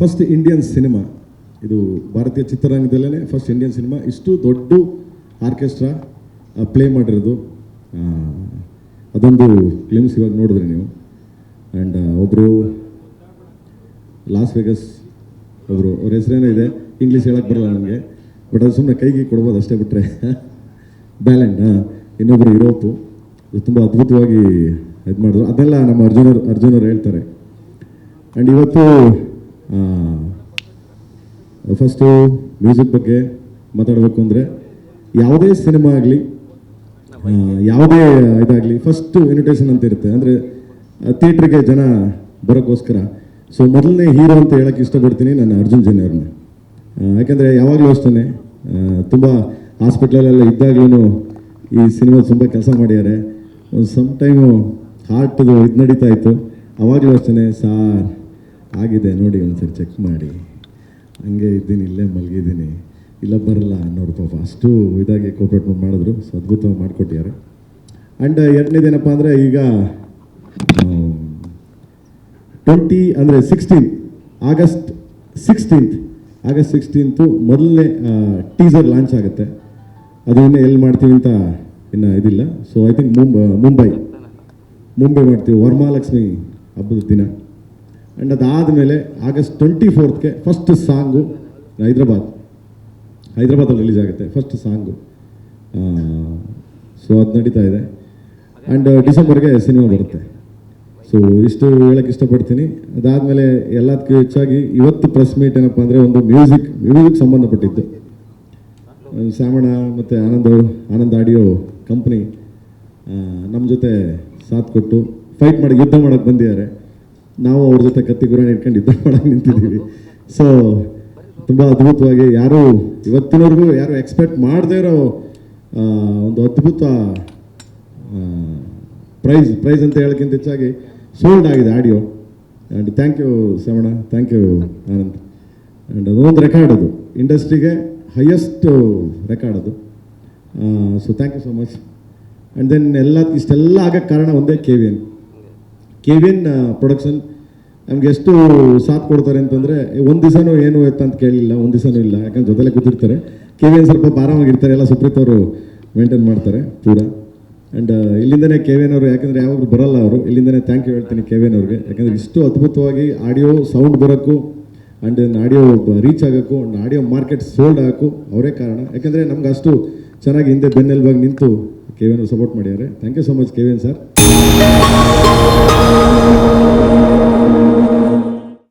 First Indian cinema ಇದು ಭಾರತೀಯ ಚಿತ್ರರಂಗದಲ್ಲೇ first Indian cinema ಇಷ್ಟು ದೊಡ್ಡ ಆರ್ಕೆಸ್ಟ್ರಾ ಪ್ಲೇ ಮಾಡಿರೋದು. ಅದೊಂದು ಫಿಲ್ಮ್ಸ್ ಇವಾಗ ನೋಡಿದ್ರಿ ನೀವು. ಆ್ಯಂಡ್ ಒಬ್ಬರು ಲಾಸ್ ವೆಗಸ್ ಒಬ್ಬರು ಅವ್ರ ಹೆಸರೇನೋ ಇದೆ. ಇಂಗ್ಲೀಷ್ ಹೇಳಕ್ಕೆ ಬರಲ್ಲ ನನಗೆ. ಬಟ್ ಅದು ಸುಮ್ಮನೆ ಕೈಗೆ ಕೊಡ್ಬೋದು ಅಷ್ಟೇ ಬಿಟ್ಟರೆ ಬ್ಯಾಲೆಂಡ್ ಇನ್ನೊಬ್ಬರು ಯುರೋಪು ಅದು ತುಂಬ ಅದ್ಭುತವಾಗಿ ಇದು ಮಾಡಿದ್ರು. ಅದೆಲ್ಲ ನಮ್ಮ ಅರ್ಜುನರು ಅರ್ಜುನರು ಹೇಳ್ತಾರೆ. ಆ್ಯಂಡ್ ಇವತ್ತು ಫಸ್ಟು ಮ್ಯೂಸಿಕ್ ಬಗ್ಗೆ ಮಾತಾಡಬೇಕು ಅಂದರೆ ಯಾವುದೇ ಸಿನಿಮಾ ಆಗಲಿ ಯಾವುದೇ ಇದಾಗಲಿ ಫಸ್ಟು ಇನ್ವಿಟೇಷನ್ ಅಂತ ಇರುತ್ತೆ. ಅಂದರೆ ಥಿಯೇಟ್ರಿಗೆ ಜನ ಬರೋಕ್ಕೋಸ್ಕರ. ಸೊ ಮೊದಲನೇ ಹೀರೋ ಅಂತ ಹೇಳಕ್ಕೆ ಇಷ್ಟಪಡ್ತೀನಿ ನಾನು ಅರ್ಜುನ್ ಜೈನ್ ಅವ್ರನ್ನ. ಯಾಕೆಂದರೆ ಯಾವಾಗಲೂ ಅಷ್ಟೇ ತುಂಬ ಹಾಸ್ಪಿಟ್ಲಲ್ಲೆಲ್ಲ ಇದ್ದಾಗಲೂ ಈ ಸಿನಿಮಾ ತುಂಬ ಕೆಲಸ ಮಾಡಿದ್ದಾರೆ ಒಂದು ಸಮ್ ಟೈಮು ಹಾರ್ಟ್ದು ಇದು ನಡೀತಾ ಇತ್ತು. ಅವಾಗಲೂ ಅಷ್ಟೇ ಸಾರ್ ಆಗಿದೆ ನೋಡಿ ಒಂದ್ಸರಿ ಚೆಕ್ ಮಾಡಿ. ಹಂಗೆ ಇದ್ದೀನಿ, ಇಲ್ಲೇ ಮಲಗಿದ್ದೀನಿ. ಇಲ್ಲ ಬರಲ್ಲ ಅನ್ನೋರು ಪಾಪ. ಅಷ್ಟು ಇದಾಗಿ ಕೋಪ್ರೇಟ್ ಮಾಡಿದ್ರು. ಸೊ ಅದ್ಭುತವಾಗಿ ಮಾಡಿಕೊಟ್ಟಿದ್ದಾರೆ ಆ್ಯಂಡ್ ಎರಡನೇದೇನಪ್ಪ ಅಂದರೆ ಈಗ ಟ್ವೆಂಟಿ ಅಂದರೆ sixteen August sixteenth August sixteenth ಮೊದಲನೇ ಟೀಸರ್ ಲಾಂಚ್ ಆಗುತ್ತೆ. ಅದು ಇನ್ನೂ ಎಲ್ಲಿ ಮಾಡ್ತೀವಿ ಅಂತ ಇನ್ನು ಇದಿಲ್ಲ. So I think Mumbai Mumbai. Mumbai ಮಾಡ್ತೀವಿ. ವರಮಹಾಲಕ್ಷ್ಮಿ ಹಬ್ಬದ ದಿನ. ಆ್ಯಂಡ್ ಅದಾದಮೇಲೆ ಆಗಸ್ಟ್ ಟ್ವೆಂಟಿ ಫೋರ್ತ್ಗೆ ಫಸ್ಟ್ ಸಾಂಗು ಹೈದ್ರಾಬಾದ್. ಹೈದ್ರಾಬಾದಲ್ಲಿ ರಿಲೀಸ್ ಆಗುತ್ತೆ ಫಸ್ಟ್ ಸಾಂಗು. ಸೊ ಅದು ನಡೀತಾ ಇದೆ. ಆ್ಯಂಡ್ ಡಿಸೆಂಬರ್ಗೆ ಸಿನಿಮಾ ಬರುತ್ತೆ. ಸೊ ಇಷ್ಟು ಹೇಳಕ್ಕೆ ಇಷ್ಟಪಡ್ತೀನಿ. ಅದಾದಮೇಲೆ ಎಲ್ಲದಕ್ಕೂ ಹೆಚ್ಚಾಗಿ ಇವತ್ತು ಪ್ರೆಸ್ ಮೀಟ್ ಏನಪ್ಪ ಅಂದರೆ ಒಂದು ಮ್ಯೂಸಿಕ್ ಮ್ಯೂಸಿಕ್ ಸಂಬಂಧಪಟ್ಟಿದ್ದು. ಶ್ಯಾಮಣ ಮತ್ತು ಆನಂದ್ ಆನಂದ್ ಆಡಿಯೋ ಕಂಪ್ನಿ ನಮ್ಮ ಜೊತೆ ಸಾಥ್ ಕೊಟ್ಟು ಫೈಟ್ ಮಾಡಿ, ಯುದ್ಧ ಮಾಡೋಕ್ಕೆ ಬಂದಿದ್ದಾರೆ. ನಾವು ಅವ್ರ ಜೊತೆ ಕತ್ತಿ ಗುರಾಣಿ ಇಟ್ಕೊಂಡು ಯುದ್ಧ ಮಾಡಕ್ಕೆ ನಿಂತಿದ್ದೀವಿ. ಸೊ ತುಂಬ ಅದ್ಭುತವಾಗಿ ಯಾರು ಇವತ್ತಿನವರೆಗೂ ಯಾರು ಎಕ್ಸ್ಪೆಕ್ಟ್ ಮಾಡದೇ ಇರೋ ಒಂದು ಅದ್ಭುತ ಪ್ರೈಸ್ ಪ್ರೈಸ್ ಅಂತ ಹೇಳೋಕ್ಕಿಂತ ಹೆಚ್ಚಾಗಿ ಸೋಲ್ಡ್ ಆಗಿದೆ audio and thank you Shravana thank you Anand and ಅದೊಂದು ರೆಕಾರ್ಡ್ ಅದು. ಇಂಡಸ್ಟ್ರಿಗೆ ಹೈಯೆಸ್ಟ್ ರೆಕಾರ್ಡ್ ಅದು. So thank you so much and then ಎಲ್ಲ, ಇಷ್ಟೆಲ್ಲ ಆಗಕ್ಕೆ ಕಾರಣ ಒಂದೇ K V N K V N production ನಮ್ಗೆ ಎಷ್ಟು ಸಾಥ್ ಕೊಡ್ತಾರೆ ಅಂತಂದರೆ ಒಂದು ದಿವಸನೂ ಏನು ಎತ್ತ ಅಂತ ಕೇಳಿಲ್ಲ, ಒಂದು ದಿವಸನೂ ಇಲ್ಲ. ಯಾಕಂದ್ರೆ ಜೊತೆಲೆ ಕೂತಿರ್ತಾರೆ. ಕೆ ವಿ ಎನ್ ಸ್ವಲ್ಪ ಆರಾಮಾಗಿರ್ತಾರೆ. ಎಲ್ಲ ಸುಪ್ರೀತ್ ಅವರು ಮೇಂಟೈನ್ ಮಾಡ್ತಾರೆ ಪೂರಾ. ಆ್ಯಂಡ್ ಇಲ್ಲಿಂದನೇ ಅವರು, ಯಾಕಂದರೆ ಯಾವಾಗಲೂ ಬರಲ್ಲ ಅವರು. ಇಲ್ಲಿಂದನೇ ಥ್ಯಾಂಕ್ ಯು ಹೇಳ್ತೀನಿ ಅವ್ರಿಗೆ. ಯಾಕಂದರೆ ಇಷ್ಟು ಅದ್ಭುತವಾಗಿ ಆಡಿಯೋ ಸೌಂಡ್ ಬರೋಕ್ಕೂ ಆ್ಯಂಡ್ ಆಡಿಯೋ ರೀಚ್ ಆಗೋಕ್ಕೂ ಅಂಡ್ ಆಡಿಯೋ ಮಾರ್ಕೆಟ್ ಸೋಲ್ಡ್ ಆಗೋಕ್ಕೂ ಅವರೇ ಕಾರಣ. ಯಾಕಂದ್ರೆ ನಮ್ಗೆ ಅಷ್ಟು ಚೆನ್ನಾಗಿ ಹಿಂದೆ ಬೆನ್ನೆಲುಬಾಗಿ ನಿಂತು ಕೆ ವಿ ಸಪೋರ್ಟ್ ಮಾಡಿದ್ದಾರೆ. Thank you so much K V sir